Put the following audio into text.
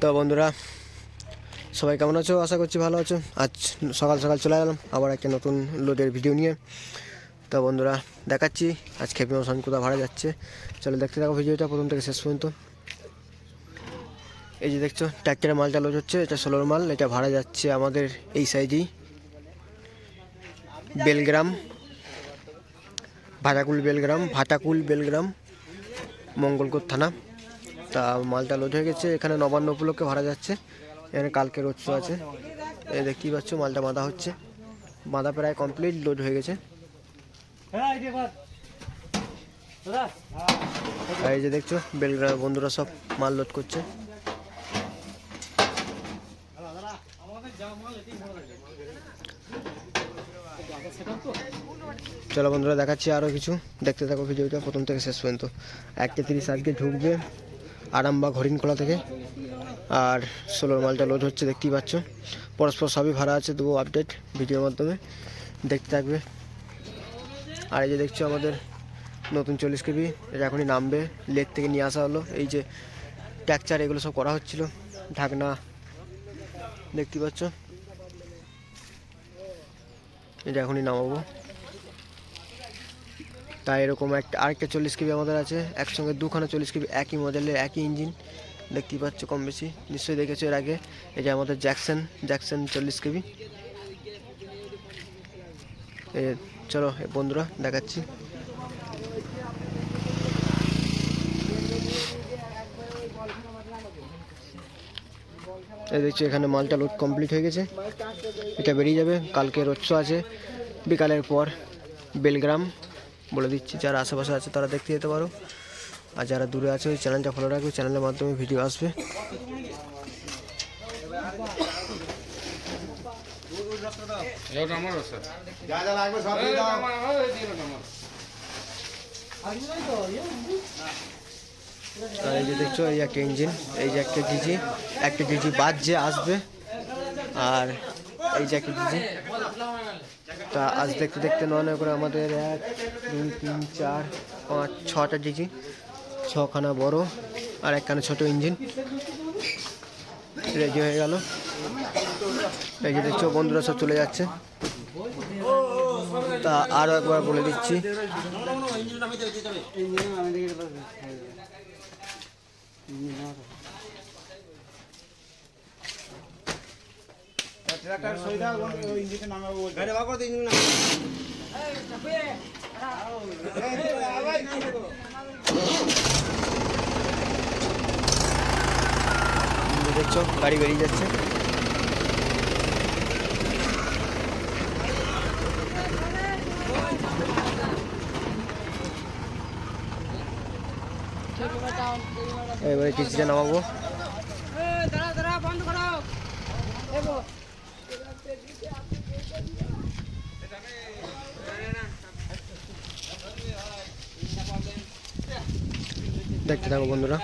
তো বন্ধুরা, সবাই কেমন আছো? আশা করছি ভালো আছো। আজ সকাল সকাল চলে গেলাম আবার একটা নতুন লোডের ভিডিও নিয়ে। তো বন্ধুরা, দেখাচ্ছি। আজ খেপি মশান কোথাও ভাড়া যাচ্ছে। চলো দেখতে থাকো ভিডিওটা প্রথম থেকে শেষ পর্যন্ত। এই যে দেখছ ট্র্যাক্টরে মালটা লোড হচ্ছে, এটা ষোলোর মাল, এটা ভাড়া যাচ্ছে আমাদের এই সাইডেই বেলগ্রাম, ভাটাকুল বেলগ্রাম ভাটাকুল বেলগ্রাম, মঙ্গলকোট থানা। তা মালটা লোড হয়ে গেছে, এখানে নবান্ন উপলক্ষে ভাড়া যাচ্ছে। এখানে কালকে শো আছে। এই দেখতেই পাচ্ছ, মালটা বাঁধা হচ্ছে। বাঁধা প্রায় কমপ্লিট লোড হয়ে গেছে। এই যে দেখছ, বেলগ্রামের বন্ধুরা সব মাল লোড করছে। চলো বন্ধুরা, দেখাচ্ছি আরও কিছু। দেখতে থাকো ভিডিওটা, প্রথম থেকে শেষ পর্যন্ত। একটা তিরিশ আজকে ঢুকবে। আরামবাগ হরিণখোলা থেকে। আর সোলোর মালটা লোড হচ্ছে, দেখতেই পাচ্ছ। পরস্পর সবই ভাড়া আছে দেবো আপডেট ভিডিওর মাধ্যমে দেখতে থাকবে। আর এই যে দেখছ আমাদের নতুন চল্লিশ কেবি, এটা এখনই নামবে লেক থেকে নিয়ে আসা হলো। এই যে ট্যাকচার এগুলো সব করা হচ্ছিল, ঢাকনা, দেখতে পাচ্ছ। এটা এখনই নামাবো। তাই এরকম একটা আরেকটা চল্লিশ কেবি আমাদের আছে, একসঙ্গে দুখানা চল্লিশ কেবি একই মডেলের একই ইঞ্জিন দেখতেই পাচ্ছ কম বেশি। নিশ্চয়ই দেখেছ এর আগে এটা আমাদের জ্যাকসন জ্যাকসন চল্লিশ কেবি। চলো বন্ধুরা, দেখাচ্ছি। এই দেখছি, এখানে মালটা লোড কমপ্লিট হয়ে গেছে। এটা বেরিয়ে যাবে কালকে রোৎস আছে। বিকালের পর, বেলগ্রাম। বলে দিচ্ছি, যারা আশেপাশে আছে তারা দেখতে যেতে পারো। আর যারা দূরে আছে, ওই চ্যানেলটা ফলো রাখবে চ্যানেলের মাধ্যমে ভিডিও আসবে। এই যে দেখছ, এই একটা ইঞ্জিন এই যে একটা ডিজি একটা ডিজি বাদ যে আসবে, আর এই যে একটা ডিজি তা আজ দেখতে দেখতে নয় করে আমাদের এক, দুই, তিন, চার, পাঁচ, ছটা ডিজি, ছখানা বড় আর একখানা ছোট ইঞ্জিন। রেডি হয়ে গেল। যে দেখছ বন্ধুরা সব চলে যাচ্ছে। তা আরও একবার বলে দিচ্ছি। ইঞ্জিনে নামাবো বলছে গাড়ি বার করে ইঞ্জিনে দেখছ গাড়ি বেরিয়ে যাচ্ছে। এবারে টিসিটা নামাবো। দেখতে থাকো বন্ধুরা।